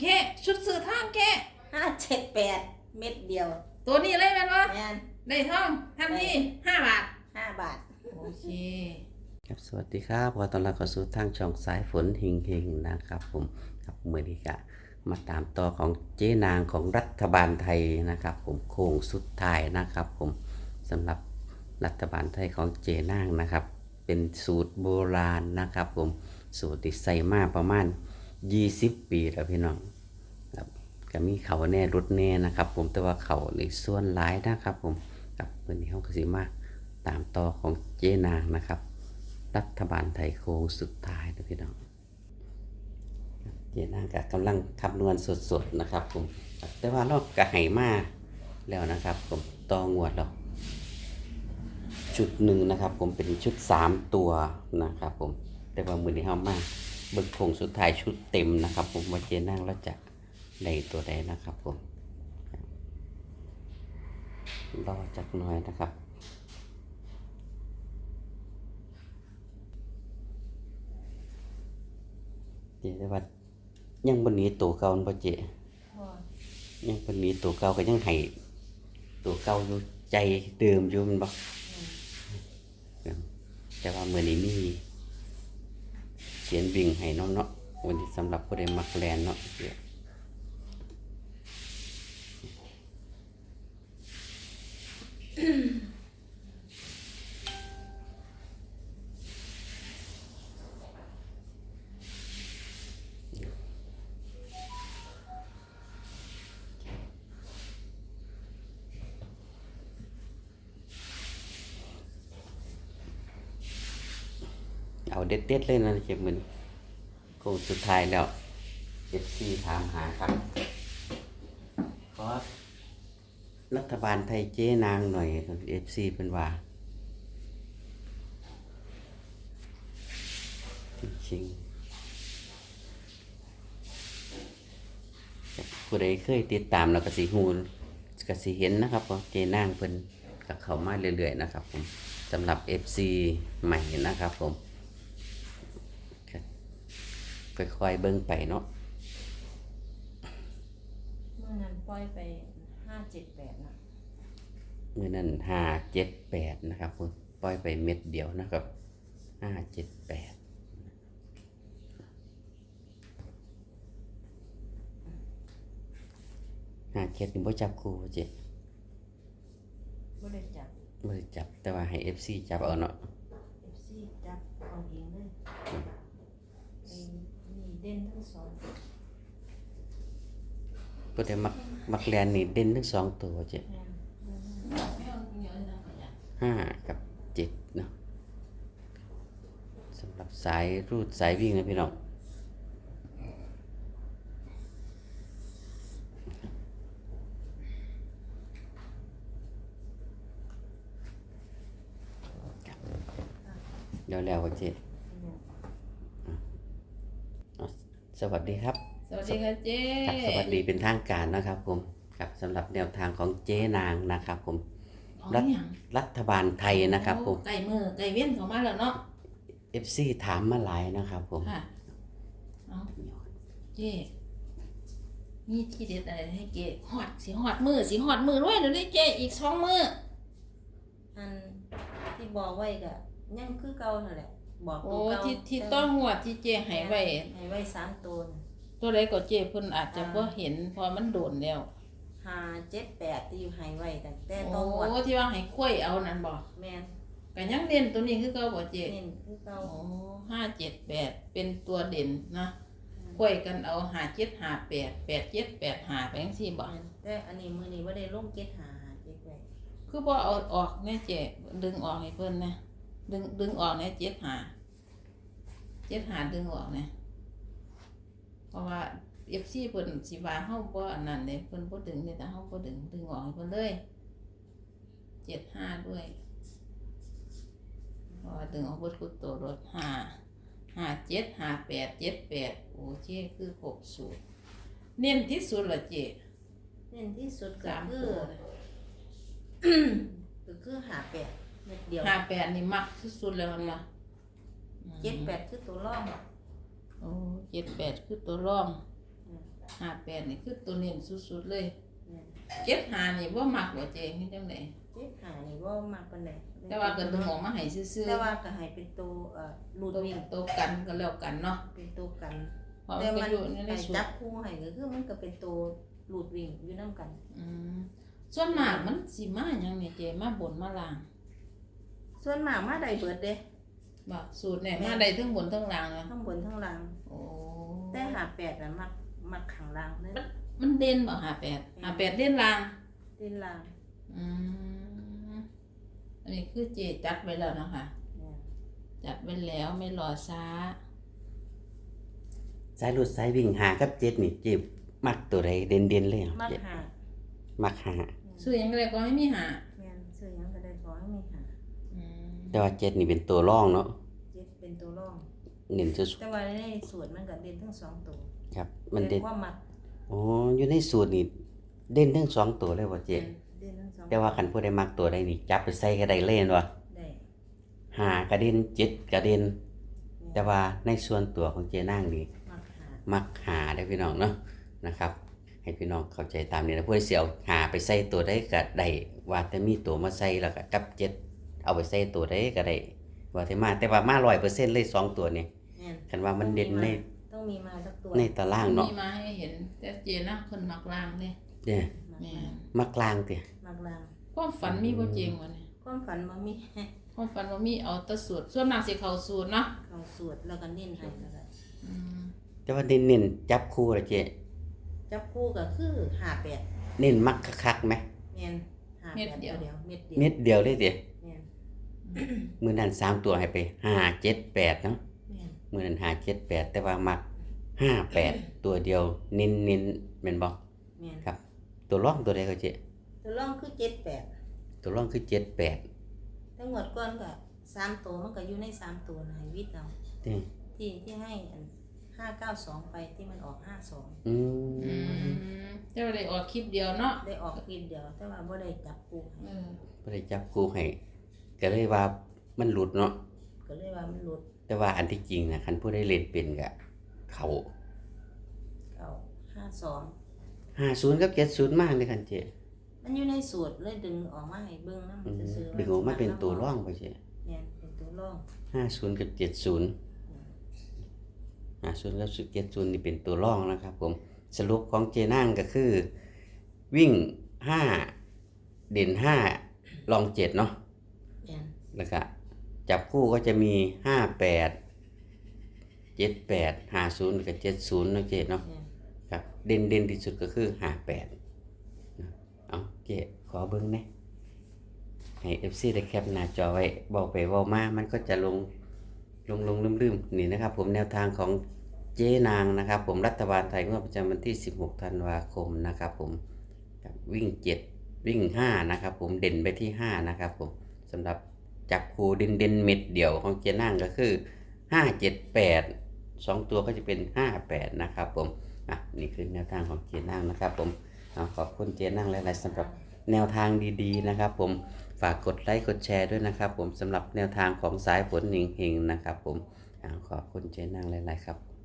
แค่ชุดสื่อทางแค่ห้าเจ็ดแปดเม็ดเดียวตัวนี้เลยแม่นวะแม่นได้ท่องทันทีห้าบาท ห้าบาท โอเค ครับสวัสดีครับขอต้อนรับเข้าสู่ทางช่องสายฝนเฮงเฮงๆนะครับผมครับเมื่อนี้ก็มาตามต่อของเจ๊นางของรัฐบาลไทยนะครับ ผมโค้งสุดท้ายนะครับผมสำหรับรัฐบาลไทยของเจนางนะครับ เป็นสูตรโบราณนะครับ ผมสูตรที่ใส่มาประมาณ 20ปีแล้วพี่น้องครับก็มีเขาแน่รุดแน่นะครับ ผมแต่ว่าเขาในส่วนหลายนะครับ ผมกับเมื่อนี้เขาก็สิมาตามต่อของเจนางนะครับ รัฐบาลไทยโค้งสุดท้ายนะพี่น้องเจนางก็กำลังคำนวณสดๆนะครับ ผมแต่ว่าเราก็ให้มาแล้วนะครับ ผมต่องวดแล้วชุดหนึ่งนะครับ ผมเป็นชุดสามตัวนะครับ ผมแต่ว่ามือนี้เฮามาเบิกโค้งสุดท้ายชุดเต็มนะครับ ผมว่าเจนางเราจะในตัวใดนะครับผมรอจักหน่อยนะครับเจแต่ว่ายังบนนี้ตัวเก่าบ่เจยังบนนี้ตัวเก่าก็ยังให้ตัวเก่าอยู่ใจเดิมอยู่แมันบ่แต่ว่ามื้อนี้มี เขียนวิ่งให้น้องเนาะวันนี้สำหรับผู้ใดมักแลนเนาะ เดี๋ยวเอาเด็ดๆเลยนะเจ็บมือนี้โค้งสุดท้ายแล้ว FC ถามหาครับขอรัฐบาลไทยเจ๊นางหน่อย FC เป็นว่าจริงๆผู้ใดเคยติดตามแล้วก็สิฮูนก็สิเห็นนะครับว่าเจนางเพิ่นก็เข้ามาเรื่อยๆนะครับผมสำหรับ FC ใหม่นะครับผมก็ ค่อยๆเบิ่งไปเนาะเมื่อนั้นปล่อยไปห้าเจ็ดแปดนะมื้อนั้นห้าเจ็ดแปดนะครับผมปล่อยไปเม็ดเดียวนะครับห้าเจ็ดแปดห้าเจ็ดนี่บ่จับคู่บ่เจ๊ก็ได้จับ บ่ได้จับแต่ว่าให้ FC จับเอาเนาะ เอฟซีจับเอาเองเลยไอ้นี่เด่นทั้ง สองก็แต่มักมักแลนนี่เด่นทั้งสองตัวเจ๊แม่นห้ากับเจ็ดเนาะสำหรับสายรูดสายวิ่งนะพี่น้องเดี๋ยวแล้วก็เจ๊อะ สวัสดีครับ สวัสดีค่ะเจ๊ครับสวัสดีเป็นทางการนะครับผมครับสำหรับแนวทางของเจ๊นางนะครับผมอ๋อรัฐหยังรัฐบาลไทยนะครับผมโอ้ไก่มือไก่เวียนเข้ามาแล้วเนาะ FC ถามมาหลายนะครับผมค่ะเอาเจ๊มีที่เด็ดอะไรให้เจ๊หอดสิหอดมือสิหอดมือด้วยเดี๋ยวนี้เจ๊อีกสองมืออันที่บอกไว้ก็ยังคือเก่าเท่าแหละ บอกโอ้ตัวเก่าที่ที่ต้องหัวดที่เจ๊ให้ไว้ให้ไว้สามตัวน่ะตัวใดก็เจ๊เพิ่นอาจจะบ่เห็นเพอมันโดนแล้วห้าเจ็ดแปดที่ให้ไว้ตั้งแต่โอ้ต้องวัดที่ว่าให้คุ้ยเอานั่นบ่แม่นก็ยังเด่นตัวนี้คือเก่าบ่เจ๊เน้นคือเก่า โอ้ห้าเจ็ดแปดเป็นตัวเด่นนะคุ้ยกันเอาหาเจ็ดหาแปดแปดเจ็ดแปดหาไปจังซี่บ่แม่นแต่อันนี้มือนี้ว่าได้ลงเจ็ดหาเจ็ดแปดคือบ่เอาออกแน่เจ๊ดึงออกให้เพิ่นนะดึงดึงออกแน่เจ็ดหา เจ็ดหาดึงออกแน่เพราะว่า FC เพิ่นสิว่าเฮาบ่อันนั้นเด้เพิ่นบ่ดึงเด้แต่เฮาบ่ดึงดึงออกให้เพิ่นเลยเจ็ดห้าด้วยเพราะว่าดึงออกเบิดคุดตัวรถห้าห้าเจ็ดห้าแปดเจ็ดแปดโอเคคือครบสูตรเน้นที่สุดละเจ๊เน้นที่สุดก็สามคืตัอวเลยก็คือหาแปดเม็ดเดียว ห้าแปดนี่มักที่สุดแล้วมันละ เจ็ดแปดคือตัวร่องโอ้เจ็ดแปดคือตัวร่องอืมหาแปดนี่คือตัวเน้นสุดๆเลยแม่นเจ็ดหานี่ว่ามักว่าเจนี่จังไดเจ็ดหานี่บ่มากปานใดแต่ว่าก็ดึงออกมาให้ซื่อแต่ว่าก็ให้เป็นตัวเอ่อรูดตัววิ่งตัวกันก็แล้วกันเนาะเป็นตัวกันเพราะแต่มันมันก็อยู่ในให้สูตจัรบคู่ให้ก็คือมันก็เป็นตัวรูดวิ่งอยู่นํกัน อืมส่วนมากมันสิมาหยังนี่เจมาบนมาล่าง ส่วนมากมาได้เบิดเด้ บ่สูตรเนี่ยมาได้ทั้งบนทั้งล่างเลยทั้งบนทั้งล่างโอ้แต่หาแปดน่ะมักมักข้างล่างเลยมันเด่นบ่หาแปดหาแปดเด่นล่างเด่นล่างอืมอันนี้คือเจจัดไว้แล้วเนาะคะแม่นจัดไว้แล้วไม่รอช้าสายหลุดสายวิ่งหากับเจ็ดนี่เจ็บมักตัวใดเด่นเด่นๆเลยเหรอมักเจ็ดหามักหาซื้อหยังไงก็ให้มีหา แม่นซื้อหยังก็ได้ขอให้มีหา อืม แต่ว่าเจ็ดนี่เป็นตัวร่องเนาะเจ็ดเป็นตัวร่อง เน้นสุดแต่ว่าในสูตรมันก็เด่นทั้งสองตัวๆครับ มันเด่นว่ามักอ๋ออยู่ในสูตรนี่เด่นทั้งสองตัวเลยว่าเจ็ดเด่นทั้งสองแต่ว่าคันผู้ใดมักตัวใดนี่จับไปใส่ก็ได้เล่นว่ะได้หากระเด็นเจ็ดกระเด็น แต่ว่าในส่วนตัวของเจนั่งนี่มักหามักหาได้อพี่น้องเนาะนะครับ ให้พี่น้องเข้าใจตามนี้นะผู้ใดสิเอาหาไปใส่ตัวใดก็ได้ว่าแต่มีตัวมาใส่แล้วก็กับเจ็ด เอาไปใส่ตัวใดก็ได้ว่าแต่มาแต่ว่ามาร้อยเปอร์เซ็นต์เลยสองตัวนี่แม่นคันว่ามันเด่นในต้องมีมาสักตัวในตารางเนาะมีมาให้เห็นแต่เจนะคนมักล่างเลยเนี่ยมักแม่มานมักลางติมักลางความฝันมีบ่เจงวะเนี่ยความฝันบ่มีความฝันว่ามีเอาแตะสูตรส่วนมากสิเข้าสูตรเนาะเขาสวดแล้วก็เน้นให้แล้วก็อืมแต่ว่าเน้นเน้นๆจับคู่ละเจจับคู่ก็คือหาแปดเน้นมักคักๆไหมแม่นหาแปดตัวเดียวเม็ดเดียวเม็ดเดียวเลยติแม่นมือนั้นสามตัวให้ไปห้าเจ็ดแปดเนาะแม่นมือนั้นหาเจ็ดแปดแต่ว่ามักห้าแปดตัวเดียวเน้นเน้นๆแม่นบอกแม่นครับ ตัวร่องตัวใดก็เจตัวร่องคือเจ็ดแปดตัวร่องคือเจ็ดแปดแต่งวดก่อนก็สามตัวมันก็อยู่ในสามตัวนะให้วิทย์เอานี่ที่ที่ให้ห้าเก้าสองไปที่มันออกห้าสองอือืมมเจ้าได้ออกคลิปเดียวเนาะได้ออกคลิปเดียว แต่ว่าบ่ได้จับคู่ให้เออบ่ได้จับคู่ให้ ก็เลยว่ามันหลุดเนาะก็เลยว่ามันหลุด แต่ว่าอันที่จริงนะคันผู้ได้เล่นเป็นก็เขาเก่าห้าสองห้าศูนย์กับเจ็ดศูนย์มากเลยคันเจมันอยู่ในสูตรเลยดึงออกมาให้เบิ่งนำอืมซื่อๆดึงออกมาเป็นตัวร่องไปเจแม่นเป็นตัวร่องห้าศูนย์กับเจ็ดศูนย์ห้าศูนย์กับเจ็ดศูนย์นี่เป็นตัวร่องนะครับ ผมสรุปของเจนั่งก็คือ วิ่งห้าเด่นห้าลองเจ็ดเนาะ แม่นแล้วก็จับคู่ก็จะมีห้าแปดเจ็ดแปดห้าศูนย์กับเจ็ดศูนย์นาะเจเนาะแม่นครับเด่นเด่นที่สุดก็คือห้าแปดเอาเจขอเบิ้งนะให้เอฟซีได้แคปหน้าจอไว้บอกไปบอกมามันก็จะลงลงลงลืมลืมๆนี่นะครับ ผมแนวทางของเจ๊นางนะครับ ผมรัฐบาลไทยงวดประจำวันที่ 16 ธันวาคมนะครับ ผมครับวิ่ง 7 วิ่ง 5 นะครับ ผมเด่นไปที่ 5 นะครับ ผมสำหรับ จับคูเด่นเด่นเม็ดเดี่ยวของเจนั่งก็คือ 5 7 8 2 ตัวก็จะเป็น 5 8 นะครับผมอะนี่คือแนวทางของเจนั่งนะครับผมเอาขอบคุณเจนั่งหลายๆสำหรับแนวทางดีๆนะครับผมฝากกดไลค์กดแชร์ด้วยนะครับผมสำหรับแนวทางของสายฝนหนิงๆนะครับผมอขอบคุณเจนั่งหลายๆครับ